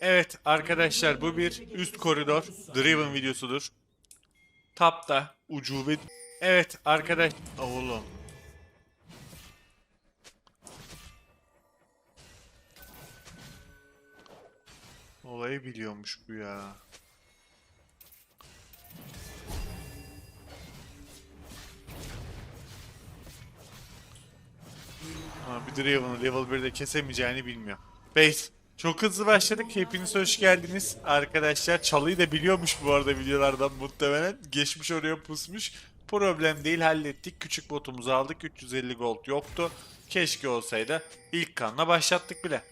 Evet arkadaşlar bu bir üst koridor Driven videosudur. Tapta ucube. Evet arkadaş oğlum. Olayı biliyormuş bu ya. Ama bir Draven'ı level 1'de kesemeyeceğini bilmiyor. Base. Çok hızlı başladık. Hepiniz hoş geldiniz. Arkadaşlar çalıyı da biliyormuş bu arada videolardan muhtemelen. Geçmiş oraya pusmuş. Problem değil hallettik. Küçük botumuzu aldık. 350 gold yoktu. Keşke olsaydı. İlk kanla başlattık bile.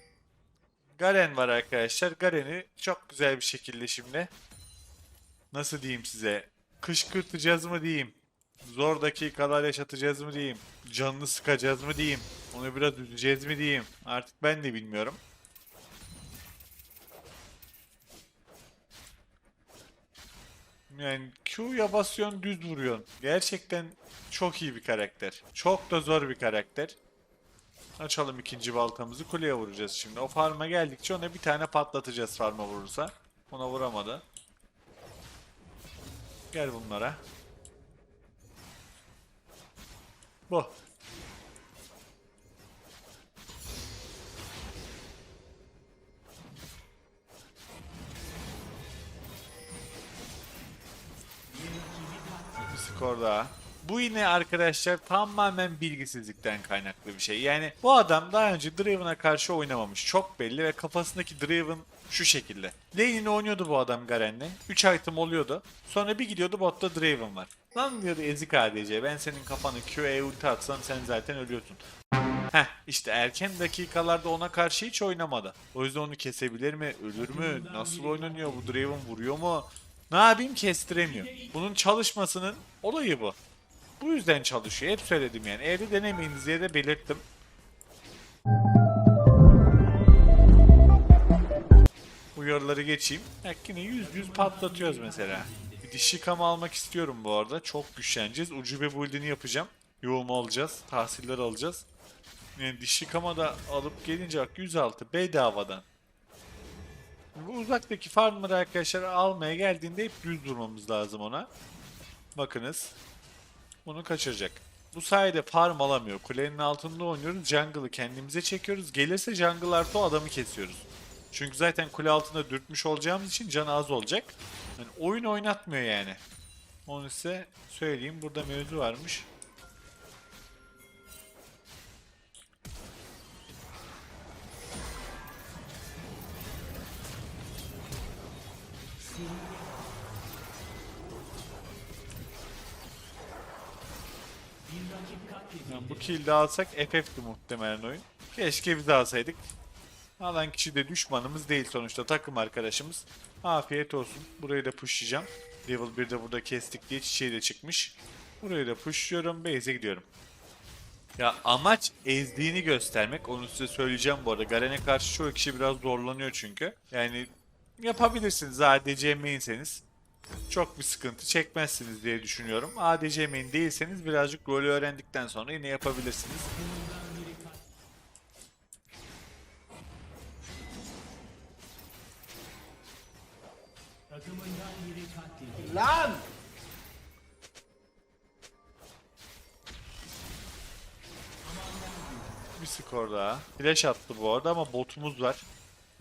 Garen var arkadaşlar. Garen'i çok güzel bir şekilde şimdi. Nasıl diyeyim size? Kışkırtacağız mı diyeyim. Zor dakikalar yaşatacağız mı diyeyim. Canını sıkacağız mı diyeyim. Onu biraz üzeceğiz mi diyeyim. Artık ben de bilmiyorum. Yani Q'ya basıyorsun düz vuruyorsun. Gerçekten çok iyi bir karakter. Çok da zor bir karakter. Açalım ikinci baltamızı kuleye vuracağız şimdi. O farma geldikçe ona bir tane patlatacağız farma vurursa. Ona vuramadı. Gel bunlara. Bu. Bir skor daha. Bu yine arkadaşlar tamamen bilgisizlikten kaynaklı bir şey. Yani bu adam daha önce Draven'a karşı oynamamış. Çok belli ve kafasındaki Draven şu şekilde. Lane'ini oynuyordu bu adam Garen'le. 3 item oluyordu. Sonra bir gidiyordu botta Draven var. Lan diyordu ezik ADC ben senin kafanı Q'ye ulti atsam sen zaten ölüyorsun. Heh işte erken dakikalarda ona karşı hiç oynamadı. O yüzden onu kesebilir mi? Ölür mü? Nasıl oynanıyor? Bu Draven vuruyor mu? Ne yapayım kestiremiyor. Bunun çalışmasının olayı bu. Bu yüzden çalışıyor. Hep söyledim yani. Evde denemeyiniz diye de belirttim. Uyarıları geçeyim. Bak yüz yüz patlatıyoruz mesela. Bir dişi kam almak istiyorum bu arada. Çok güçleneceğiz. Ucube build'ini yapacağım. Yoğum alacağız. Tahsiller alacağız. Yani dişi kama da alıp gelince bak 106 bedavadan. Bu uzaktaki farmları arkadaşlar almaya geldiğinde hep düz durmamız lazım ona. Bakınız. Bunu kaçıracak. Bu sayede farm alamıyor. Kulenin altında oynuyoruz. Jungle'ı kendimize çekiyoruz. Gelirse jungle artı o adamı kesiyoruz. Çünkü zaten kule altında dürtmüş olacağımız için canı az olacak. Yani oyun oynatmıyor yani. Onu size söyleyeyim. Burada mevzu varmış. Yani bu kill'i de alsak FF'ti muhtemelen oyun. Keşke biz alsaydık. Alan kişi de düşmanımız değil sonuçta takım arkadaşımız. Afiyet olsun. Burayı da pushlayacağım. Level 1'de burada kestik diye çiçeği de çıkmış. Burayı da pushluyorum. Base'e gidiyorum. Ya amaç ezdiğini göstermek. Onu size söyleyeceğim bu arada. Garen'e karşı çoğu kişi biraz zorlanıyor çünkü. Yani yapabilirsiniz ADC mainseniz. Çok bir sıkıntı çekmezsiniz diye düşünüyorum. ADC main değilseniz birazcık rolü öğrendikten sonra yine yapabilirsiniz. Lan! Bir skor daha. Flash attı bu arada ama botumuz var.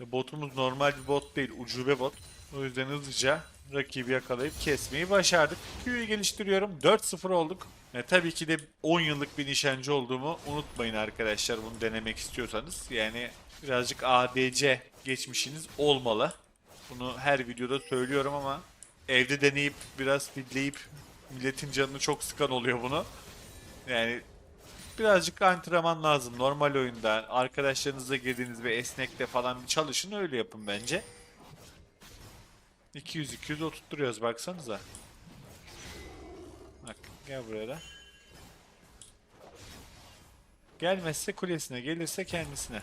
Botumuz normal bir bot değil, ucube bot. O yüzden hızlıca rakibi yakalayıp kesmeyi başardık. Q'yu geliştiriyorum. 4-0 olduk. E, tabii ki de 10 yıllık bir nişancı olduğumu unutmayın arkadaşlar bunu denemek istiyorsanız. Yani birazcık ADC geçmişiniz olmalı. Bunu her videoda söylüyorum ama evde deneyip biraz fidleyip milletin canını çok sıkan oluyor bunu. Yani birazcık antrenman lazım. Normal oyunda arkadaşlarınızla girdiğiniz ve esnekte falan bir çalışın öyle yapın bence. 200-200 oturtturuyoruz baksanıza. Bak gel buraya da. Gelmezse kulesine gelirse kendisine.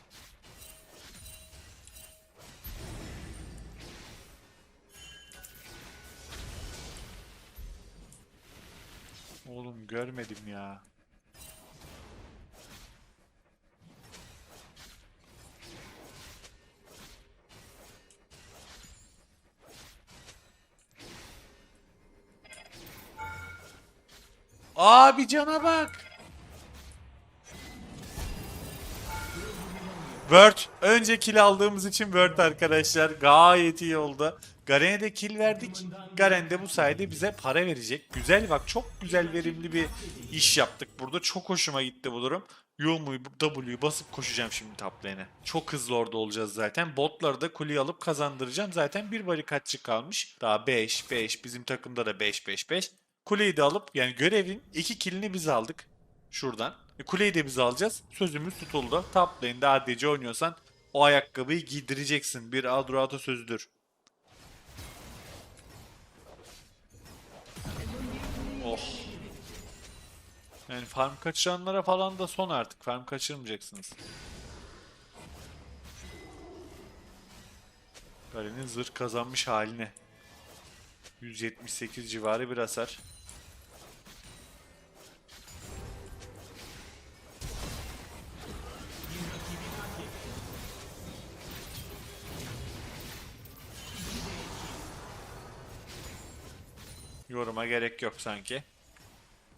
Oğlum görmedim ya. Abi cana bak. Word. Önce kill aldığımız için Word arkadaşlar. Gayet iyi oldu. Garen'e de kill verdik. Garen de bu sayede bize para verecek. Güzel bak çok güzel verimli bir iş yaptık burada. Çok hoşuma gitti bu durum. Yomu'yu W'yu basıp koşacağım şimdi top lane'e. Çok hızlı orada olacağız zaten. Botları da kuleyi alıp kazandıracağım. Zaten bir barikatçı kalmış. Daha 5 5 bizim takımda da 5 5 5. Kuleyi de alıp yani görevin iki killini biz aldık. Şuradan. E, kuleyi de biz alacağız. Sözümüz tutuldu. Top lane'de ADC oynuyorsan o ayakkabıyı giydireceksin. Bir Adroato sözüdür. Yani farm kaçıranlara falan da son artık. Farm kaçırmayacaksınız. Galen'in zırh kazanmış haline. 178 civarı bir hasar. Yoruma gerek yok sanki.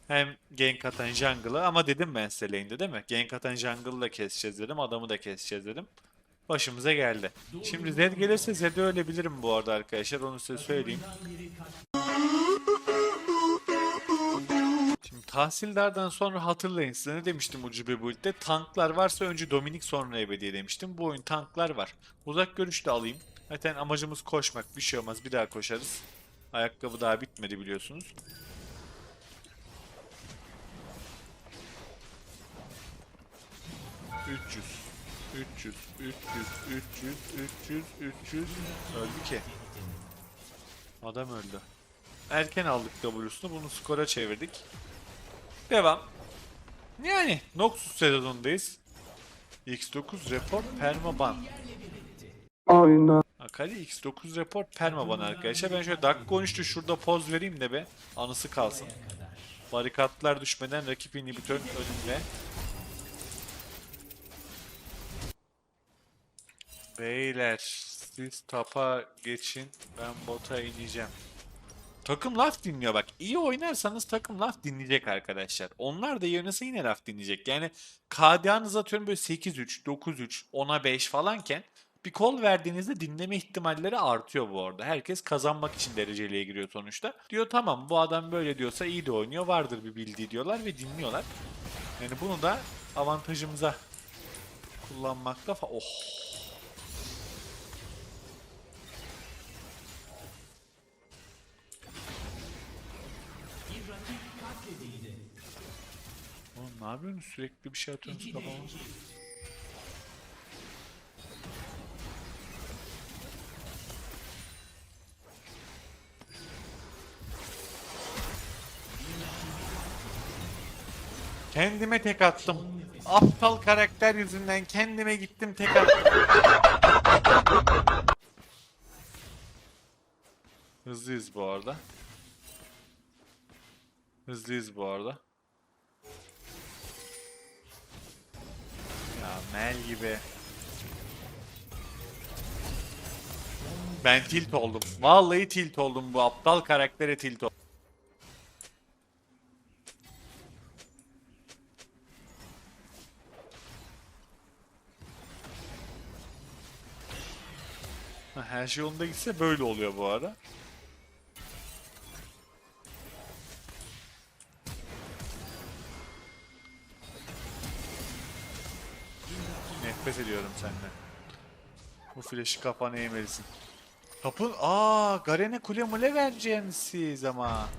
Hem gank atan jungle'ı ama dedim ben size değil mi? Gank atan jungle'ı da keseceğiz dedim. Adamı da keseceğiz dedim. Başımıza geldi. Şimdi Zed gelirse Zed'e ölebilirim bu arada arkadaşlar. Onu size söyleyeyim. Şimdi tahsillerden sonra hatırlayın size ne demiştim ucube build'de? Tanklar varsa önce Dominik sonra ebediye demiştim. Bu oyun tanklar var. Uzak görüş de alayım. Zaten amacımız koşmak. Bir şey olmaz. Bir daha koşarız. Ayakkabı daha bitmedi biliyorsunuz. Üç yüz. 300, 300, 300, 300, 300. Öldü ki. Adam öldü. Erken aldık W'sunu. Bunu skora çevirdik. Devam. Yani Noxus sezonundayız. X9 report permaban. Aynen. Akali X9 report permaban arkadaşlar. Ben şöyle dakika 13'te şurada poz vereyim de be. Anısı kalsın. Barikatlar düşmeden rakip inhibitörün önünde. Beyler siz tapa geçin ben bota ineceğim. Takım laf dinliyor bak. İyi oynarsanız takım laf dinleyecek arkadaşlar. Onlar da oynasa yine laf dinleyecek. Yani KDA'nız atıyorum böyle 8-3, 9-3, 10'a 5 falanken bir kol verdiğinizde dinleme ihtimalleri artıyor bu arada. Herkes kazanmak için dereceliğe giriyor sonuçta. Diyor tamam bu adam böyle diyorsa iyi de oynuyor vardır bir bildiği diyorlar ve dinliyorlar. Yani bunu da avantajımıza kullanmakta Oh ne yapıyorsunuz? Sürekli bir şey atıyorsunuz kafama. Kendime tek attım. Aptal karakter yüzünden kendime gittim tek attım. Hızlıyız bu arada. Hızlıyız bu arada. Mel gibi. Ben tilt oldum. Vallahi tilt oldum bu aptal karaktere tilt oldum. Her şey yolunda gitse böyle oluyor bu ara. Nefret ediyorum senden. Bu flash'ı kafana yemelisin. Kapın... Aa, Garen'e kule mule vereceksiniz siz ama.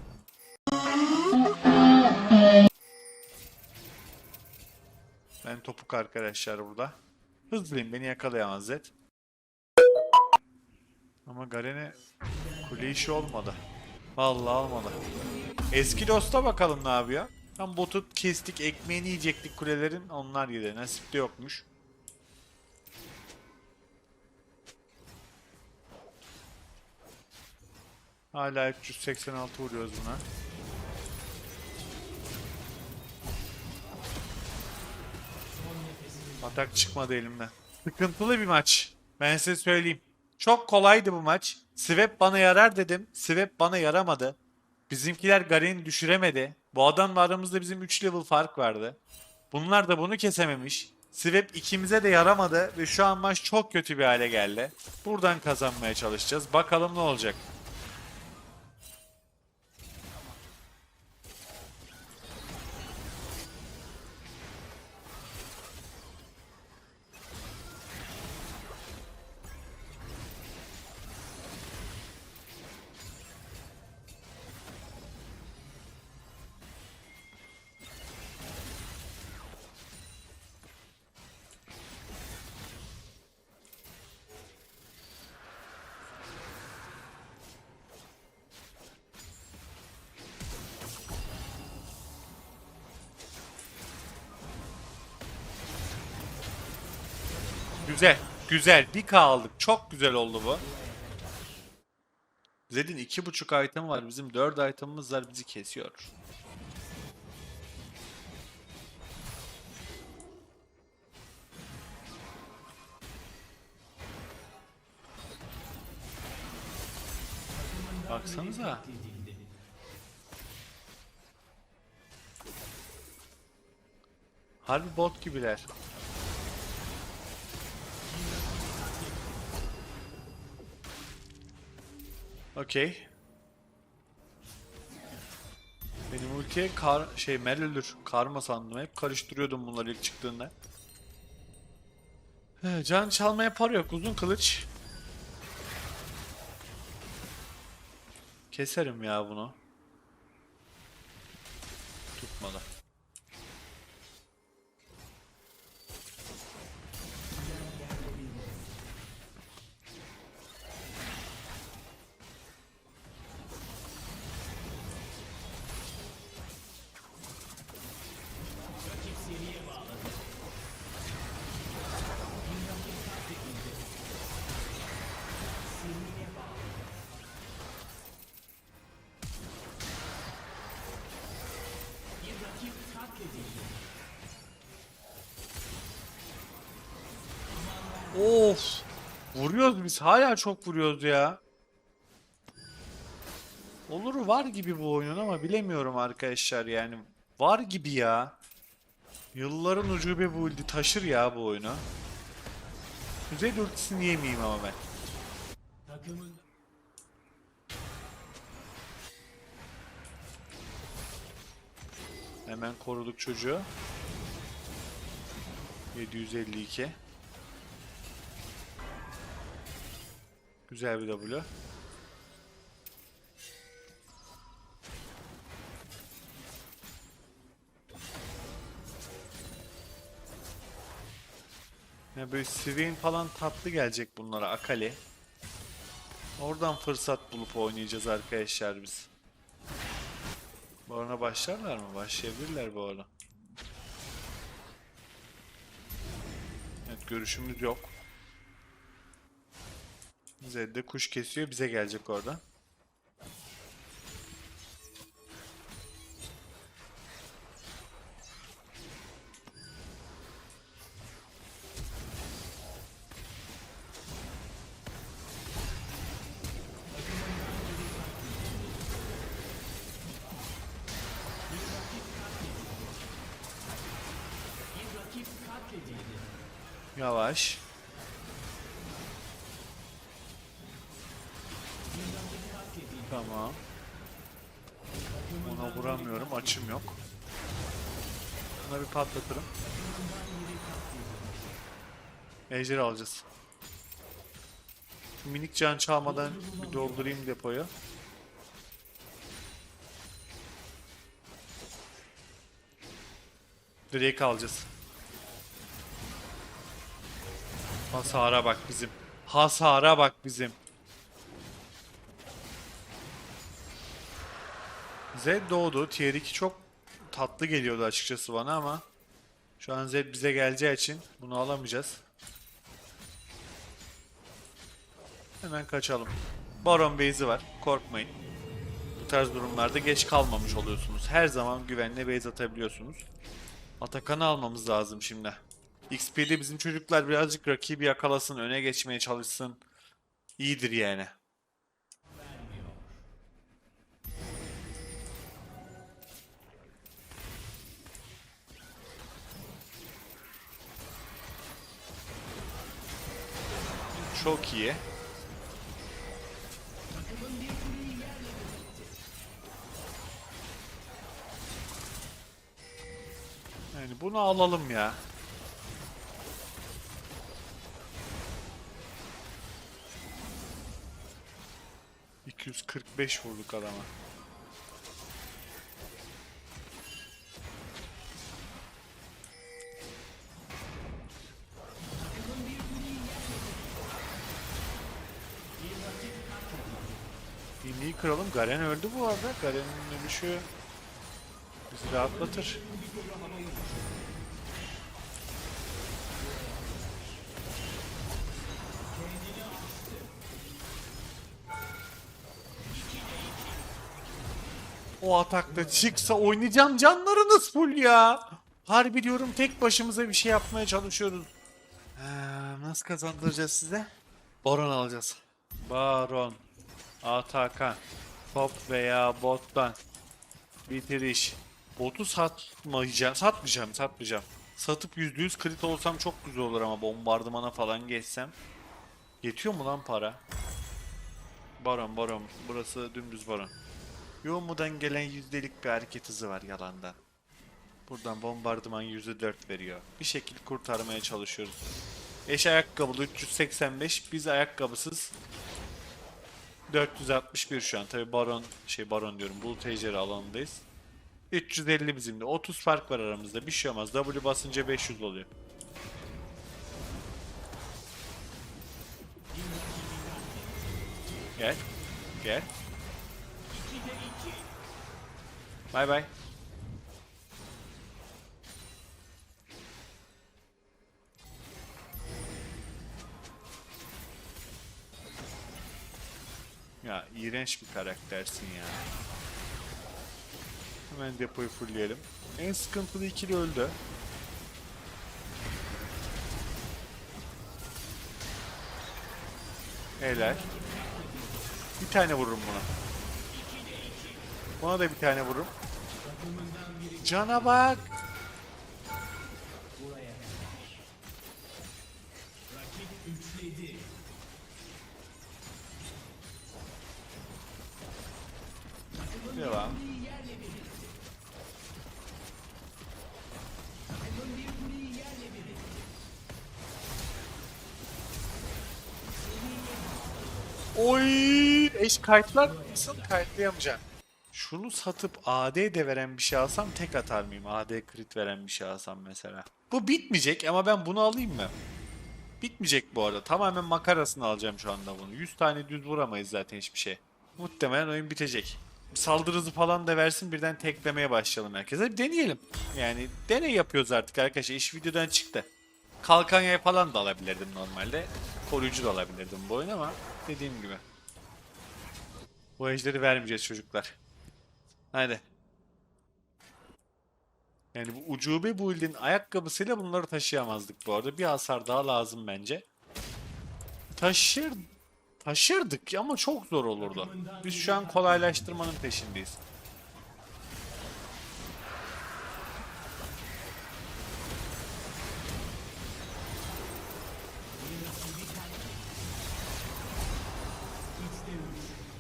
Ben topuk arkadaşlar burada. Hızlıyım beni yakalayamaz Zed. Ama Garen'e kule işi olmadı. Vallahi olmadı. Eski dosta bakalım ne yapıyor. Tam botu kestik, ekmeğini yiyecektik kulelerin. Onlar yedi. Nasip de yokmuş. Hala 386 vuruyoruz buna. Atak çıkmadı elimden. Sıkıntılı bir maç. Ben size söyleyeyim. Çok kolaydı bu maç. Swap bana yarar dedim. Swap bana yaramadı. Bizimkiler Garen'i düşüremedi. Bu adamla aramızda bizim 3 level fark vardı. Bunlar da bunu kesememiş. Swap ikimize de yaramadı ve şu an maç çok kötü bir hale geldi. Buradan kazanmaya çalışacağız. Bakalım ne olacak. Güzel. Güzel. Bir K aldık. Çok güzel oldu bu. Zed'in iki buçuk item var. Bizim dört itemımız var. Bizi kesiyor. Baksanıza. Harbi bot gibiler. Okey. Benim ultiye kar şey Mel ölür. Karma sandım. Hep karıştırıyordum bunları ilk çıktığında. He, Can çalmaya para yok. Uzun kılıç. Keserim ya bunu. Tutmadı. Of. Vuruyoruz biz. Hala çok vuruyoruz ya. Oluru var gibi bu oyunun ama bilemiyorum arkadaşlar yani. Var gibi ya. Yılların ucube build'i taşır ya bu oyunu. Kuzey ultisini yemeyeyim ama ben. Hemen koruduk çocuğu. 752. Güzel bir W. Ya böyle Swain falan tatlı gelecek bunlara Akali. Oradan fırsat bulup oynayacağız arkadaşlar biz. Bu arada başlarlar mı? Başlayabilirler bu arada. Evet görüşümüz yok. Zedde kuş kesiyor bize gelecek orada. Yok. Buna bir patlatırım. Ejder alacağız. Minik can çalmadan bir doldurayım depoyu. Drake alacağız. Hasara bak bizim. Hasara bak bizim. Zed doğdu. Tier 2 çok tatlı geliyordu açıkçası bana ama şu an Zed bize geleceği için bunu alamayacağız. Hemen kaçalım. Baron base'i var. Korkmayın. Bu tarz durumlarda geç kalmamış oluyorsunuz. Her zaman güvenle base atabiliyorsunuz. Atakan'ı almamız lazım şimdi. XP'de bizim çocuklar birazcık rakibi yakalasın, öne geçmeye çalışsın. İyidir yani. Çok iyi. Yani bunu alalım ya. ...245 vurduk adama. Kıralım. Garen öldü bu arada. Garen'in ölüşü bizi rahatlatır. O atakta çıksa oynayacağım canlarınız full ya. Harbi diyorum tek başımıza bir şey yapmaya çalışıyoruz. Ee, nasıl kazandıracağız size? Baron alacağız. Baron. Atakan. Top veya bottan. Bitiriş. Botu satmayacağım. Satmayacağım. Satmayacağım. Satıp %100 krit olsam çok güzel olur ama bombardımana falan geçsem. Yetiyor mu lan para? Baron baron. Burası dümdüz baron. Yoğumudan gelen yüzdelik bir hareket hızı var yalandan. Buradan bombardıman %4 veriyor. Bir şekilde kurtarmaya çalışıyoruz. Eş ayakkabılı 385. Biz ayakkabısız 461 şu an. Tabi baron şey baron diyorum. Bulut ejderi alanındayız. 350 bizim de. 30 fark var aramızda. Bir şey olmaz. W basınca 500 oluyor. Gel. Gel. Bay bay. Ya iğrenç bir karaktersin ya. Hemen depoyu fullleyelim. En sıkıntılı ikili öldü. Helal. Bir tane vururum buna. Buna da bir tane vururum. Cana bak. Devam. Oy! Eş kayıtlar nasıl kayıtlayamayacağım? Şunu satıp AD de veren bir şey alsam tek atar mıyım? AD crit veren bir şey alsam mesela. Bu bitmeyecek ama ben bunu alayım mı? Bitmeyecek bu arada. Tamamen makarasını alacağım şu anda bunu. 100 tane düz vuramayız zaten hiçbir şey. Muhtemelen oyun bitecek. Saldırı falan da versin birden teklemeye başlayalım herkese. Bir deneyelim. Yani deney yapıyoruz artık arkadaşlar. İş videodan çıktı. Kalkan yay falan da alabilirdim normalde. Koruyucu da alabilirdim bu oyun ama dediğim gibi. Bu ejderi vermeyeceğiz çocuklar. Haydi. Yani bu ucube build'in ayakkabısıyla bunları taşıyamazdık bu arada. Bir hasar daha lazım bence. Taşır taşırdık ama çok zor olurdu. Biz şu an kolaylaştırmanın peşindeyiz.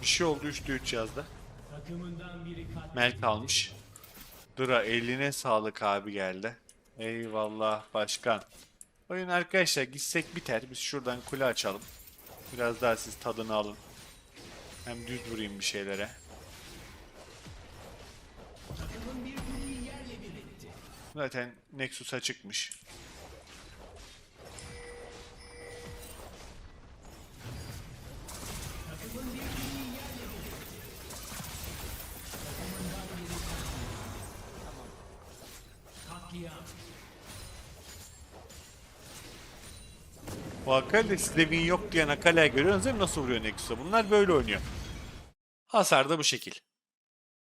Bir şey oldu 3'te 3 yazdı. Takımından biri kat. Melk almış. Dura eline sağlık abi geldi. Eyvallah başkan. Oyun arkadaşlar gitsek biter. Biz şuradan kule açalım. Biraz daha siz tadını alın. Hem düz vurayım bir şeylere. Zaten Nexus'a çıkmış. Bu Akali sizde win yok diyen Akali'ye görüyorsunuz değil mi nasıl vuruyor Nexus'a? Bunlar böyle oynuyor. Hasar da bu şekil.